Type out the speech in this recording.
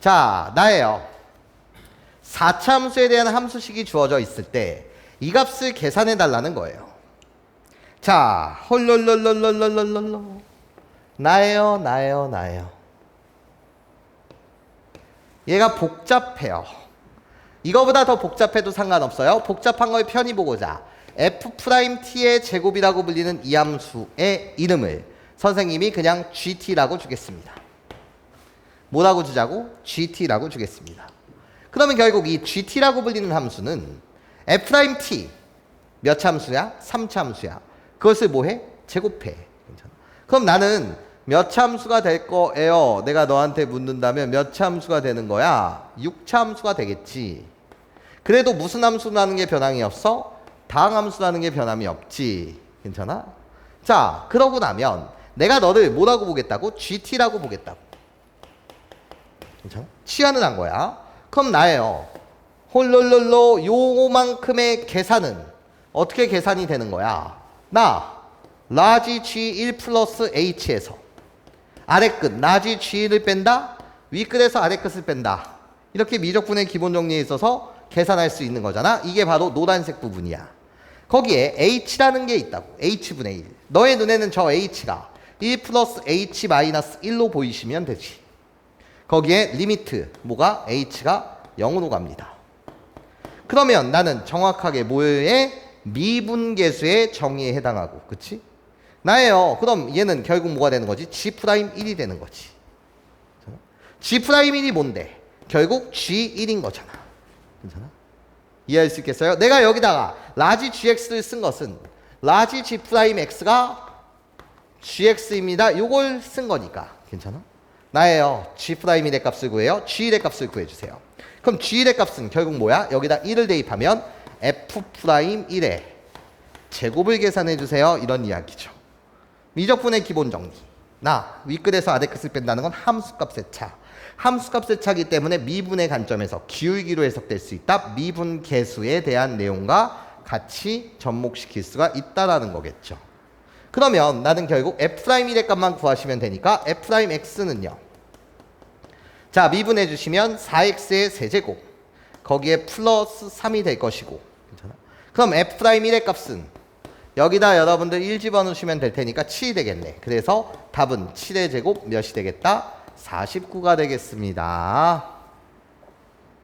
자, 나예요. 4차 함수에 대한 함수식이 주어져 있을 때 이 값을 계산해 달라는 거예요. 자, 헐롤롤롤롤롤롤롤 나예요, 나예요, 나예요. 얘가 복잡해요. 이거보다 더 복잡해도 상관없어요. 복잡한 걸 편히 보고자 f't의 제곱이라고 불리는 이 함수의 이름을 선생님이 그냥 gt라고 주겠습니다. 뭐라고 주자고? gt라고 주겠습니다. 그러면 결국 이 gt라고 불리는 함수는 f't 몇 참수야? 3참수야. 그것을 뭐해? 제곱해. 그럼 나는 몇 참수가 될 거예요? 내가 너한테 묻는다면 몇 참수가 되는 거야? 6참수가 되겠지. 그래도 무슨 함수라는 게 변함이 없어? 다항 함수라는 게 변함이 없지. 괜찮아? 자, 그러고 나면 내가 너를 뭐라고 보겠다고? GT라고 보겠다고. 괜찮아? 치환을 한 거야. 그럼 나예요. 홀롤롤로 요만큼의 계산은 어떻게 계산이 되는 거야? 나 라지 G1 플러스 H에서 아래 끝 라지 G1을 뺀다 위 끝에서 아래 끝을 뺀다 이렇게 미적분의 기본 정리에 있어서 계산할 수 있는 거잖아 이게 바로 노란색 부분이야 거기에 H라는 게 있다고 H분의 1 너의 눈에는 저 H가 1 플러스 H 마이너스 1로 보이시면 되지 거기에 리미트 뭐가 H가 0으로 갑니다 그러면 나는 정확하게 뭐의 미분계수의 정의에 해당하고 그치? 나예요. 그럼 얘는 결국 뭐가 되는 거지? G'1이 되는 거지. G'1이 뭔데? 결국 G1인 거잖아. 괜찮아? 이해할 수 있겠어요? 내가 여기다가 라지 GX를 쓴 것은 라지 G'X가 GX입니다. 요걸 쓴 거니까. 괜찮아? 나예요. G'1의 값을 구해요. G1의 값을 구해주세요. 그럼 G1의 값은 결국 뭐야? 여기다 1을 대입하면 F'1의 제곱을 계산해 주세요. 이런 이야기죠. 미적분의 기본 정리. 나 아래 끝을 뺀다는 건 함수값의 차. 함수값의 차기 때문에 미분의 관점에서 기울기로 해석될 수 있다. 미분 계수에 대한 내용과 같이 접목시킬 수가 있다라는 거겠죠. 그러면 나는 결국 F'1의 값만 구하시면 되니까 F'X는요. 자, 미분해 주시면 4x의 세제곱. 거기에 플러스 3이 될 것이고. 괜찮아? 그럼 F'1의 값은 여기다 여러분들 1 집어넣으시면 될 테니까 7이 되겠네. 그래서 답은 7의 제곱 몇이 되겠다? 49가 되겠습니다.